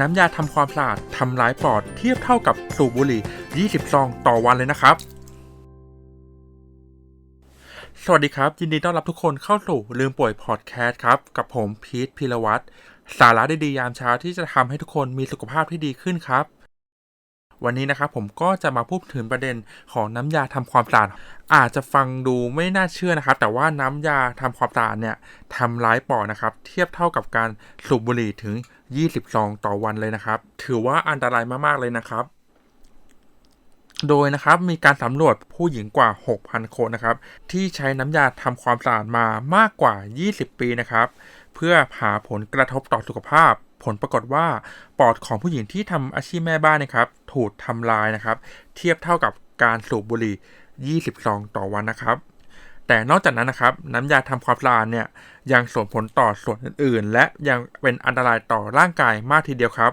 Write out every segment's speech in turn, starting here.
น้ำยาทำความสะอาดทำร้ายปอดเทียบเท่ากับสูบบุหรี่ 20 ซองต่อวันเลยนะครับ สวัสดีครับ ยินดีต้อนรับทุกคนเข้าสู่ลืมป่วยพอดแคสต์ครับ กับผมพีทพิรวัตรสาระดีๆยามเช้าที่จะทำให้ทุกคนมีสุขภาพที่ดีขึ้นครับ วันนี้นะครับผมก็จะมาพูดถึงประเด็นของน้ำยาทำความสะอาดอาจจะฟังดูไม่น่าเชื่อนะครับ แต่ว่าน้ำยาทำความสะอาดเนี่ยทำร้ายปอดนะครับ เทียบเท่ากับการสูบบุหรี่ถึง 20ซองต่อวันเลยนะครับ ถือว่าอันตรายมากๆเลยนะครับ โดยนะครับมีการสำรวจผู้หญิงกว่า 6,000 คนนะครับ ที่ใช้น้ำยาทำความสะอาดมามากกว่า 20 ปีนะครับ เพื่อหาผลกระทบต่อสุขภาพ ผลปรากฏว่าปอดของผู้หญิงที่ทำอาชีพแม่บ้านนะครับ ถูกทำลายนะครับ เทียบเท่ากับการสูบบุหรี่20ซองต่อวันนะครับ แต่นอกจากนั้นนะครับ น้ำยาทำความสะอาดเนี่ยยังส่งผลต่อส่วนอื่นๆ และยังเป็นอันตรายต่อร่างกายมากทีเดียวครับ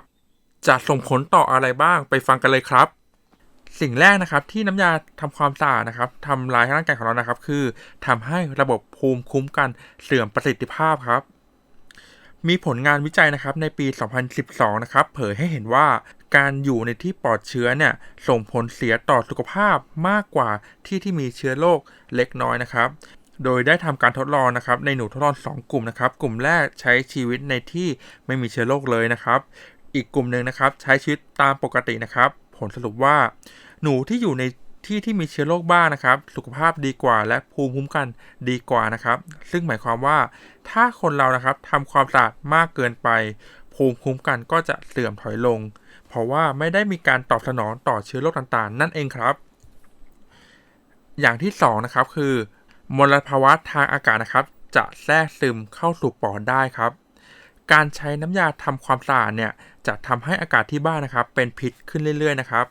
จะส่งผลต่ออะไรบ้างไปฟังกันเลยครับสิ่งแรกนะครับที่น้ำยาทำความสะอาดนะครับทำลายร่างกายของเรานะครับ คือทำให้ระบบภูมิคุ้มกันเสื่อมประสิทธิภาพครับ มีผลงานวิจัยนะครับในปี 2012 นะครับ เผยให้เห็นว่าการอยู่ในที่ปลอดเชื้อเนี่ยส่งผลเสียต่อสุขภาพมากกว่าที่ที่มีเชื้อโรคเล็กน้อยนะครับ โดยได้ทำการทดลองนะครับ ในหนูทดลอง 2 กลุ่มนะครับ กลุ่มแรกใช้ชีวิตในที่ไม่มีเชื้อโรคเลยนะครับ อีกกลุ่มหนึ่งนะครับ ใช้ชีวิตตามปกตินะครับ ผลสรุปว่า หนูที่อยู่ใน ที่ที่มีเชื้อโรคบ้างนะครับ สุขภาพดีกว่า และภูมิคุ้มกันดีกว่านะครับ ซึ่งหมายความว่า ถ้าคนเรานะครับทำความสะอาดมากเกินไป ภูมิคุ้มกันก็จะเสื่อมถอยลง เพราะว่าไม่ได้มีการตอบสนองต่อเชื้อโรคต่างๆ นั่นเองครับ อย่างที่สองนะครับคือมลภาวะทางอากาศนะครับ จะแทรกซึมเข้าสู่ปอดได้ครับ การใช้น้ำยาทำความสะอาดเนี่ยจะทำให้อากาศที่บ้านนะครับ เป็นพิษขึ้นเรื่อยๆนะครับ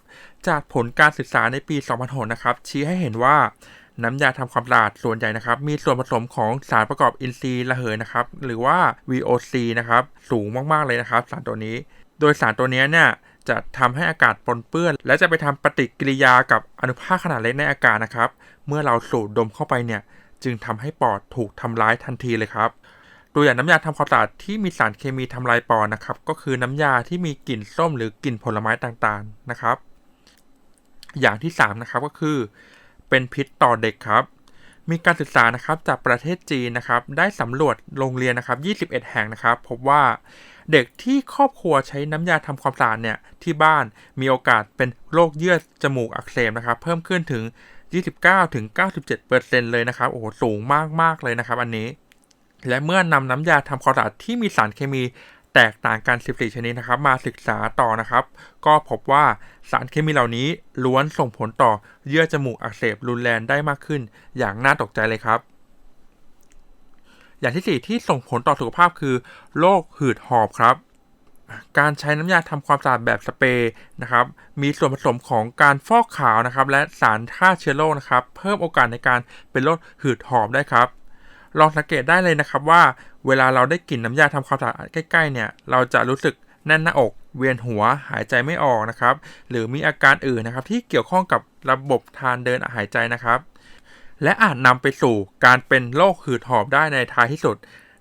จากผลการศึกษาในปี 2006 นะครับ ชี้ให้เห็นว่าน้ำยาทำความสะอาดส่วนใหญ่นะครับ มีส่วนผสมของสารประกอบอินทรีย์ระเหยนะครับ หรือว่า VOC นะครับ สูงมากๆเลยนะครับ สารตัวนี้ โดยสารตัวนี้เนี่ยจะทำให้อากาศปนเปื้อน และจะไปทำปฏิกิริยากับอนุภาคขนาดเล็กในอากาศนะครับ เมื่อเราสูดดมเข้าไปเนี่ย จึงทำให้ปอดถูกทำร้ายทันทีเลยครับ ตัวอย่างน้ำยาทำความสะอาดที่มีสารเคมีทำลายปอนะครับ ก็คือน้ำยาที่มีกลิ่นส้มหรือกลิ่นผลไม้ต่างๆนะครับ อย่างที่3นะครับก็คือ เป็นพิษต่อเด็กครับ มีการศึกษานะครับจากประเทศจีนนะครับ ได้สำรวจโรงเรียนนะครับ 21 แห่งนะครับ พบว่าเด็กที่ครอบครัวใช้น้ำยาทำความสะอาดเนี่ยที่บ้านมีโอกาสเป็นโรคเยื่อจมูกอักเสบนะครับ เพิ่มขึ้นถึง 29ถึง97%เลยนะครับโอ้โหสูงมากๆเลยนะครับ อันนี้ และเมื่อนำน้ำยาทำความสะอาดที่มีสารเคมีแตกต่างกัน 14 ชนิดนะครับ มาศึกษาต่อนะครับ ก็พบว่าสารเคมีเหล่านี้ล้วนส่งผลต่อเยื่อจมูกอักเสบรุนแรงได้มากขึ้น อย่างน่าตกใจเลยครับ อย่างที่ 4 ที่ส่งผลต่อสุขภาพคือโรคหืดหอบครับ การใช้น้ำยาทำความสะอาดแบบสเปรย์นะครับ มีส่วนผสมของการฟอกขาวนะครับ และสารฆ่าเชื้อโรคนะครับ เพิ่มโอกาสในการเป็นโรคหืดหอบได้ครับ ลองสังเกตได้เลยนะครับว่า เวลาเราได้กลิ่นน้ำยาทำความสะอาดใกล้ๆเนี่ย เราจะรู้สึกแน่นหน้าอก เวียนหัวหายใจไม่ออกนะครับ หรือมีอาการอื่นนะครับ ที่เกี่ยวข้องกับระบบทางเดินหายใจนะครับ และอาจนำไปสู่การเป็นโรคหืดหอบได้ในท้ายที่สุด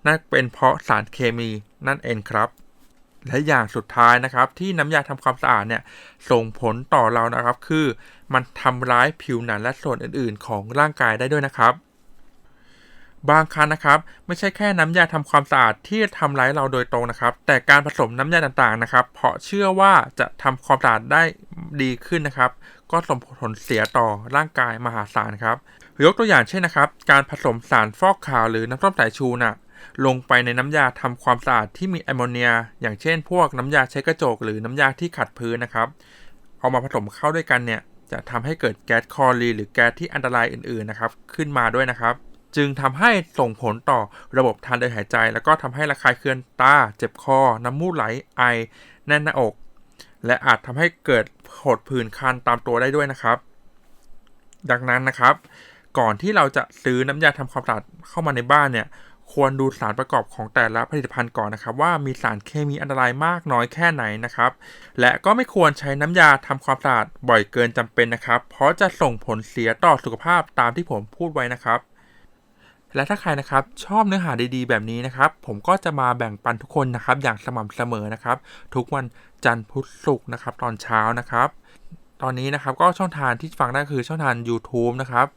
นั่นเป็นเพราะสารเคมีนั่นเองครับและอย่างสุดท้ายนะครับ ที่น้ำยาทำความสะอาดเนี่ยส่งผลต่อเรานะครับ คือมันทำร้ายผิวหนังและส่วนอื่น ๆ ของร่างกายได้ด้วยนะครับ บางครั้งนะครับ ไม่ใช่แค่น้ำยาทำความสะอาดที่ทำร้ายเราโดยตรงนะครับ แต่การผสมน้ำยาต่างๆนะครับ เพราะเชื่อว่าจะทำความสะอาดได้ดีขึ้นนะครับ ก็ส่งผลเสียต่อร่างกายมหาศาลครับยกตัวอย่างเช่นนะครับ การผสมสารฟอกขาวหรือน้ำส้มสายชูน่ะลงไปในน้ำยาทำความสะอาดที่มีแอมโมเนีย อย่างเช่น พวกน้ำยาใช้กระจกหรือน้ำยาที่ขัดพื้นนะครับ เอามาผสมเข้าด้วยกันเนี่ยจะทำให้เกิดแก๊สคลอรีนหรือแก๊สที่อันตรายอื่นๆนะครับ ขึ้นมาด้วยนะครับ จึงทำให้ส่งผลต่อระบบทางเดินหายใจ แล้วก็ทำให้ระคายเคืองตา เจ็บคอ น้ำมูกไหล ไอ แน่นหน้าอก และอาจทำให้เกิดผดผื่นคันตามตัวได้ด้วยนะครับ ดังนั้นนะครับ ก่อนที่เราจะซื้อน้ำยาทำความสะอาดเข้ามาในบ้านเนี่ย ควรดูสารประกอบของแต่ละผลิตภัณฑ์ก่อนนะครับ ว่ามีสารเคมีอันตรายมากน้อยแค่ไหนนะครับ และก็ไม่ควรใช้น้ำยาทำความสะอาดบ่อยเกินจำเป็นนะครับ เพราะจะส่งผลเสียต่อสุขภาพตามที่ผมพูดไว้นะครับ และถ้าใครนะครับชอบเนื้อหาดีๆ แบบนี้นะครับผมก็จะมาแบ่งปันทุกคนนะครับอย่างสม่ำเสมอนะครับ ทุกวันจันทร์พุธศุกร์นะครับตอนเช้านะครับ ตอนนี้นะครับก็ช่องทางที่ฟังได้คือช่องทาง YouTube นะครับ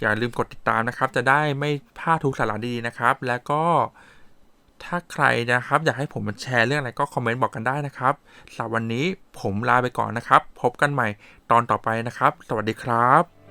อย่าลืมกดติดตามนะครับ จะได้ไม่พลาดทุกสาระดีๆนะครับ และก็ถ้าใครนะครับ อยากให้ผมมาแชร์เรื่องอะไรก็คอมเมนต์บอกกันได้นะครับสำหรับวันนี้ผมลาไปก่อนนะครับ พบกันใหม่ตอนต่อไปนะครับ สวัสดีครับ